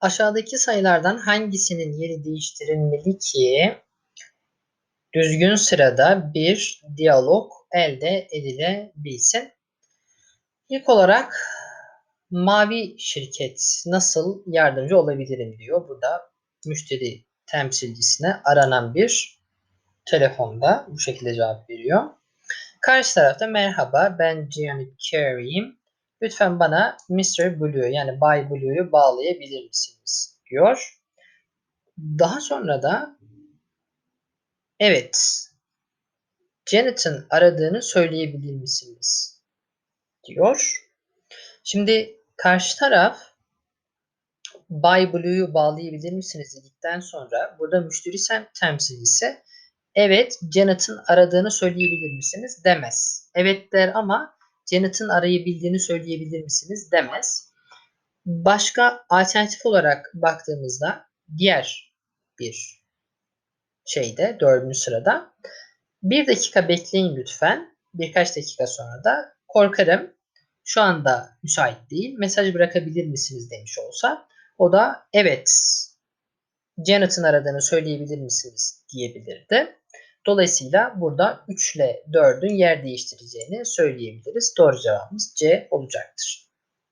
Aşağıdaki sayılardan hangisinin yeri değiştirilmeli ki düzgün sırada bir diyalog elde edilebilsin? İlk olarak mavi şirket nasıl yardımcı olabilirim diyor. Burada müşteri temsilcisine aranan bir telefonda bu şekilde cevap veriyor. Karşı tarafta merhaba ben Gianni Carey'im. Lütfen bana Mr. Blue yani Bay Blue'yu bağlayabilir misiniz? diyor. Daha sonra da evet Janet'ın aradığını söyleyebilir misiniz? diyor. Şimdi karşı taraf Bay Blue'yu bağlayabilir misiniz dedikten sonra burada müşteri temsilcisi evet Janet'ın aradığını söyleyebilir misiniz demez. Evet der ama Janet'ın arayabildiğini söyleyebilir misiniz demez. Başka alternatif olarak baktığımızda diğer bir şeyde dördüncü sırada bir dakika bekleyin lütfen. Birkaç dakika sonra da korkarım şu anda müsait değil. Mesaj bırakabilir misiniz demiş olsa o da evet Janet'ın aradığını söyleyebilir misiniz diyebilirdi. Dolayısıyla burada 3 ile 4'ün yer değiştireceğini söyleyebiliriz. Doğru cevabımız C olacaktır.